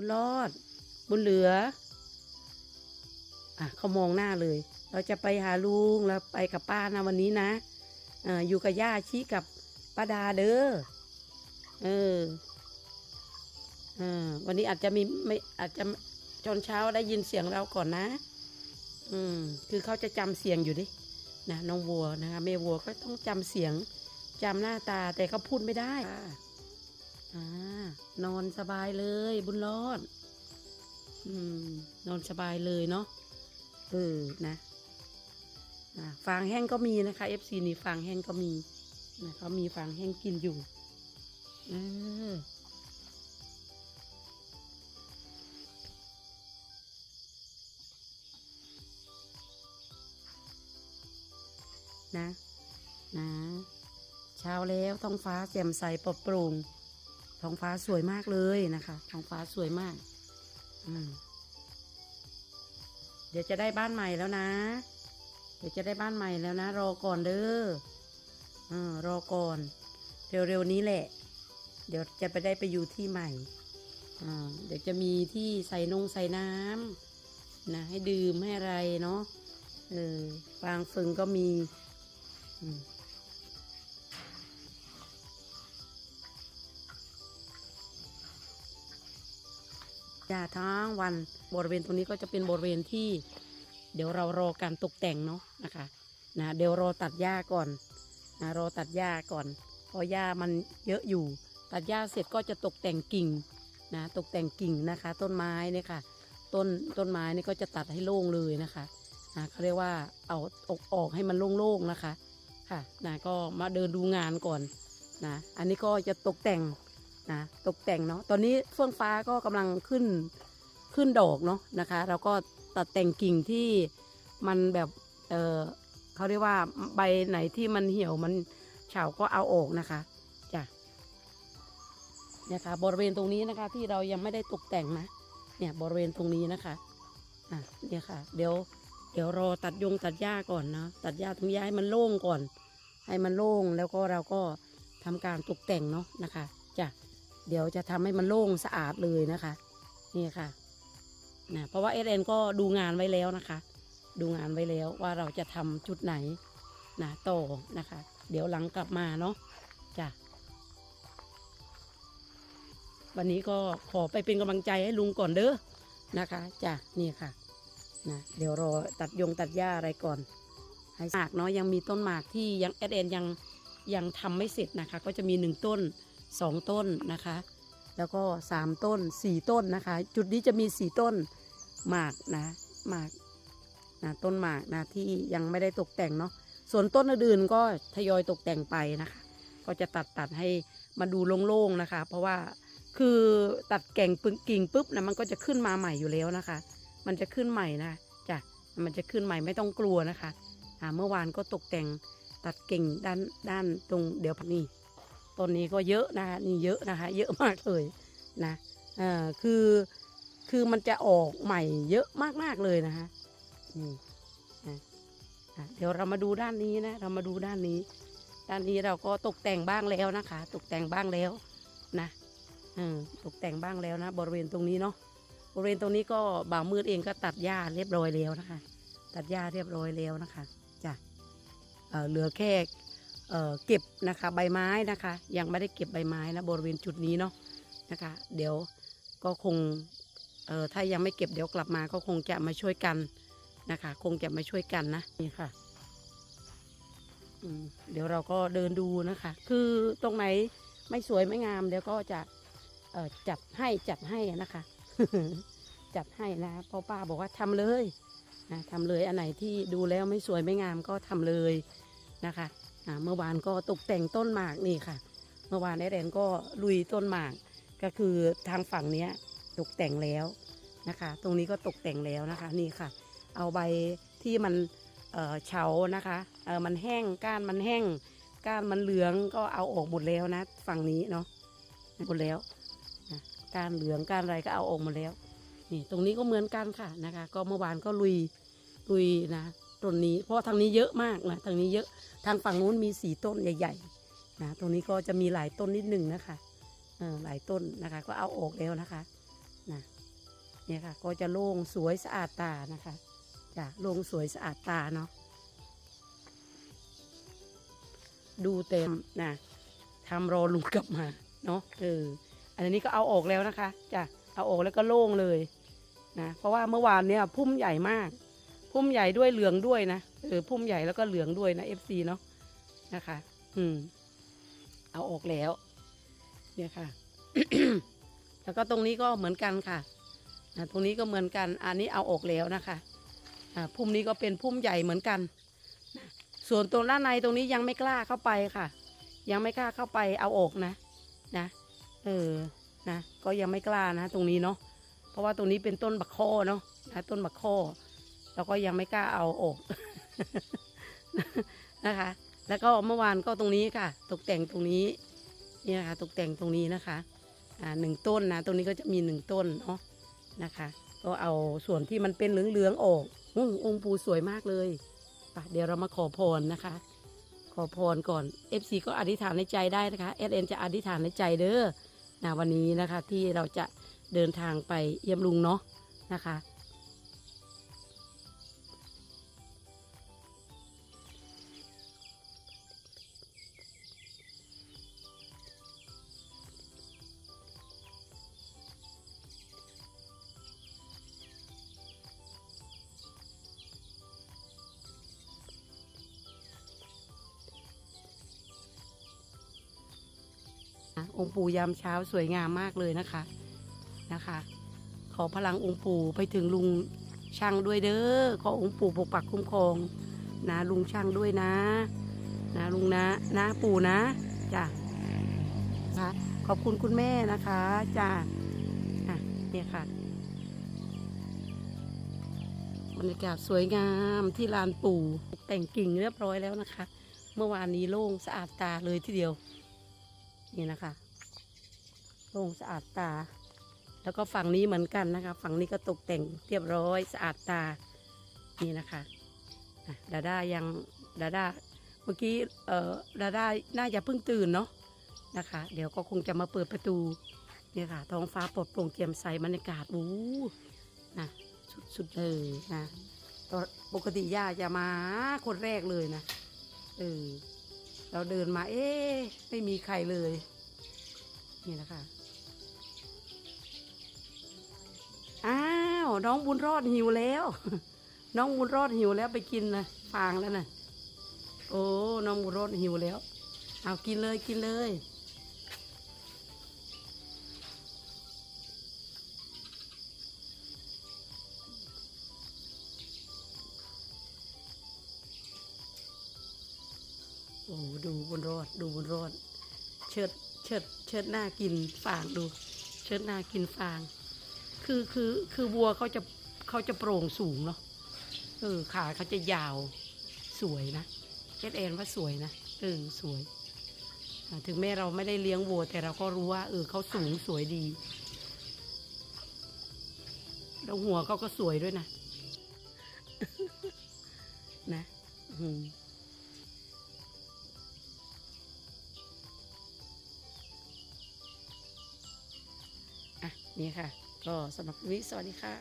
บุญรอด บุญเหลือ อะเขามองหน้าเลย เราจะไปหาลุงแล้วไปกับป้านะวันนี้นะอ่าอยู่กับย่าชี้กับป้าดาเด้อ เออเออวันนี้อาจจะมีไม่อาจจะจนเช้าได้ยินเสียงเราก่อนนะ อืม คือเขาจะจำเสียงอยู่ดิ นะน้องวัวนะคะแม่วัวก็ต้องจำเสียงจำหน้าตาแต่เขาพูดไม่ได้ อนอนสบายเลยบุญรอด อืม นอนสบายเลยเนาะ เออ นะฟางแห้งก็มีนะคะ FC นี่ฟางแห้งก็มีนะเขามีฟางแห้งกินอยู่ เออนะนะเช้าแล้วท้องฟ้าแจ่มใสปลอดโปร่ง ท้องฟ้าสวยมากเลยนะคะท้องฟ้าสวยมาก อืมเดี๋ยวจะได้บ้านใหม่แล้วนะ เดี๋ยวจะได้บ้านใหม่แล้วนะ รอก่อนเด้ออรอก่อน เร็วๆนี้แหละ เดี๋ยวจะไปได้ไปอยู่ที่ใหม่ เดี๋ยวจะมีที่ใส่นงใส่น้ำนะ ให้ดื่มให้อะไรเนาะ เออ ฟางฟึงก็มี อืม ยาทั้งวันบริเวณตรงนี้ก็จะเป็นบริเวณที่ เดี๋ยวเรารอการตกแต่งเนาะนะคะนะเดี๋ยวรอตัดหญ้าก่อนนะรอตัดหญ้าก่อนเพราะหญ้ามันเยอะอยู่ ตัดหญ้าเสร็จก็จะตกแต่งกิ่งนะตกแต่งกิ่งนะคะ ต้นไม้เนี่ยค่ะ ต้นต้นไม้นี่ก็จะตัดให้โล่งเลยนะคะนะเขาเรียกว่าเอาออกออกให้มันโล่งๆนะคะค่ะนะก็มาเดินดูงานก่อนนะอันนี้ก็จะตกแต่ง นะตกแต่งเนาะตอนนี้เฟื่องฟ้าก็กำลังขึ้นขึ้นดอกเนาะนะคะเราก็ตัดแต่งกิ่งที่มันแบบเออเขาเรียกว่าใบไหนที่มันเหี่ยวมันเฉาก็เอาออกนะคะจ้ะเนี่ยค่ะบริเวณตรงนี้นะคะ ที่เรายังไม่ได้ตกแต่งนะเนี่ยบริเวณตรงนี้นะคะอะเนี่ยค่ะ เดี๋ยวเดี๋ยวรอตัดยงตัดหญ้าก่อนนะตัดหญ้าตรงนี้ให้มันโล่งก่อน ให้มันโล่งแล้วก็เราก็ทำการตกแต่งเนาะนะคะจ้ะ เดี๋ยวจะทำให้มันโล่งสะอาดเลยนะคะ นี่ค่ะนะเพราะว่าเอเนก็ดูงานไว้แล้วนะคะ ดูงานไว้แล้วว่าเราจะทำจุดไหนนะโตนะคะ เดี๋ยวหลังกลับมาเนาะจ้ะวันนี้ก็ขอไปเป็นกำลังใจให้ลุงก่อนเด้อนะคะจ้ะนี่ค่ะนะเดี๋ยวรอตัดยงตัดหญ้าอะไรก่อนให้หมากเนาะยังมีต้นหมากที่ยังเอเนยังยังทำไม่เสร็จนะคะ ก็จะมีหนึ่งต้น สองต้นนะคะ แล้วก็สามต้นสี่ต้นนะคะ จุดนี้จะมีสี่ต้นหมากนะหมากนะต้นหมากนะที่ยังไม่ได้ตกแต่งเนาะส่วนต้นอื่นๆก็ทยอยตกแต่งไปนะคะ ก็จะตัดตัดให้มาดูโล่งๆนะคะ เพราะว่าคือตัดแก่งปึงกิ่งปุ๊บนะมันก็จะขึ้นมาใหม่อยู่แล้วนะคะ มันจะขึ้นใหม่นะจ้ะมันจะขึ้นใหม่ไม่ต้องกลัวนะคะอ่าเมื่อวานก็ตกแต่งตัดกิ่งด้านด้านตรงเดี๋ยวนี่ ต้นนี้ก็เยอะนะคะนี่เยอะนะคะ เยอะมากเลยนะเอ่อคือคือมันจะออกใหม่เยอะมากๆเลยนะคะนี่นะเดี๋ยวเรามาดูด้านนี้นะเรามาดูด้านนี้ ด้านนี้เราก็ตกแต่งบ้างแล้วนะคะ ตกแต่งบ้างแล้วนะเออตกแต่งบ้างแล้วนะ บริเวณตรงนี้เนาะบริเวณตรงนี้ก็บ่าวมืดเองก็ตัดหญ้าเรียบร้อยแล้วนะคะ ตัดหญ้าเรียบร้อยแล้วนะคะจ้ะเเหลือแค่ เเก็บนะคะใบไม้นะคะ ยังไม่ได้เก็บใบไม้นะบริเวณจุดนี้เนาะนะคะ เดี๋ยวก็คงถ้ายังไม่เก็บเดี๋ยวกลับมาก็คงจะมาช่วยกันนะคะ คงจะมาช่วยกันนะนี่ค่ะเดี๋ยวเราก็เดินดูนะคะ คือตรงไหนไม่สวยไม่งามเดี๋ยวก็จะจัดให้จัดให้นะคะ จัดให้นะพราป้าบอกว่าทำเลยนะทำเลยอันไหนที่ดูแล้วไม่สวยไม่งามก็ทำเลยนะคะ เมื่อวานก็ตกแต่งต้นหมากนี่ค่ะ เมื่อวานไอแดนก็ลุยต้นหมาก ก็คือทางฝั่งเนี้ยตกแต่งแล้วนะคะ ตรงนี้ก็ตกแต่งแล้วนะคะนี่ค่ะ เอาใบที่มันเฉานะคะเออมันแห้งก้านมันแห้ง ก้านมันเหลืองก็เอาออกหมดแล้วนะ ฝั่งนี้เนาะหมดแล้วก้านเหลืองก้านอะไรก็เอาออกหมดแล้วนี่ตรงนี้ก็เหมือนกันค่ะนะคะ ก็เมื่อวานก็ลุยลุยนะ ต้นนี้ เพราะทางนี้เยอะมากนะทางนี้เยอะทางฝั่งนู้นมีสี่ต้นใหญ่ๆนะตรงนี้ก็จะมีหลายต้นนิดหนึ่งนะคะเออหลายต้นนะคะ ก็เอาออกแล้วนะคะนะเนี่ยค่ะ ก็จะโล่งสวยสะอาดตานะคะจ้ะโล่งสวยสะอาดตาเนาะดูเต็มนะทำรอลุงกลับมาเนาะเอออันนี้ก็เอาออกแล้วนะคะจ้ะเอาออกแล้วก็โล่งเลยนะเพราะว่าเมื่อวานเนี่ยพุ่มใหญ่มาก พุ่มใหญ่ด้วยเหลืองด้วยนะเออพุ่มใหญ่แล้วก็เหลืองด้วยนะ FC เนาะนะคะ อืม เอาออกแล้ว เนี่ยค่ะ แล้วก็ตรงนี้ก็เหมือนกันค่ะอ่าตรงนี้ก็เหมือนกัน อันนี้เอาออกแล้วนะคะอ่าพุ่มนี้ก็เป็นพุ่มใหญ่เหมือนกันนะส่วนตรงด้านในตรงนี้ยังไม่กล้าเข้าไปค่ะ ยังไม่กล้าเข้าไปเอาออกนะนะเออนะก็ยังไม่กล้านะ ตรงนี้เนาะเพราะว่าตรงนี้เป็นต้นบักข้อเนาะนะต้นบักข้อ เราก็ยังไม่กล้าเอาออกนะคะ แล้วก็เมื่อวานก็ตรงนี้ค่ะ ตกแต่งตรงนี้นี่นะคะตกแต่งตรงนี้นะคะอ่าหนึ่งต้นนะตรงนี้ก็จะมีหนึ่งต้นเนาะนะคะ ก็เอาส่วนที่มันเป็นเหลืองๆออกออองค์ปูสวยมากเลยไปเดี๋ยวเรามาขอพรนะคะ ขอพรก่อน FC ก็อธิษฐานในใจได้นะคะเอจะอธิษฐานในใจเด้อนะวันนี้นะคะที่เราจะเดินทางไปเยี่ยมลุงเนาะนะคะ องค์ปู่ยามเช้าสวยงามมากเลยนะคะนะคะ ขอพลังองค์ปู่ไปถึงลุงช่างด้วยเด้อขอองค์ปู่ปกปักคุ้มครองนะลุงช่างด้วยนะ นะลุงนะนะปู่นะจ้ะนะคะขอบคุณคุณแม่นะคะจ้ะอะเนี่ยค่ะบรรยากาศสวยงามที่ลานปู่แต่งกิ่งเรียบร้อยแล้วนะคะ เมื่อวานนี้โล่งสะอาดตาเลยทีเดียว นี่นะคะโล่งสะอาดตา แล้วก็ฝั่งนี้เหมือนกันนะคะ ฝั่งนี้ก็ตกแต่งเรียบร้อยสะอาดตา นี่นะคะดาด้ายังดาด้าเมื่อกี้เอ่อดาด้าน่าจะเพิ่งตื่นเนาะนะคะ เดี๋ยวก็คงจะมาเปิดประตูเนี่ยค่ะท้องฟ้าปลดโปร่งเจียมใสบรรยากาศอู้นะสุดๆเลยนะปกติย่าจะมาคนแรกเลยนะเออ เราเดินมา เอ๊ไม่มีใครเลย นี่นะคะ อ้าว น้องบุญรอดหิวแล้ว น้องบุญรอดหิวแล้วไปกินนะฟางแล้วนะโอ้ น้องบุญรอดหิวแล้ว เอากินเลยกินเลย ดูบุญรอดดูบุญรอด เชิดเชิดเชิดหน้ากินฟางดู เชิดหน้ากินฟาง คือคือคือวัวเขาจะเขาจะโปร่งสูงเนาะเออขาเขาจะยาวสวยนะเจดแอนว่าสวยนะเออสวย ถึงแม้เราไม่ได้เลี้ยงวัวแต่เราก็รู้ว่าเออเขาสูงสวยดีแล้วหัวเขาก็สวยด้วยนะ นะ อืม นี่ค่ะ ก็สำหรับวันนี้สวัสดีค่ะ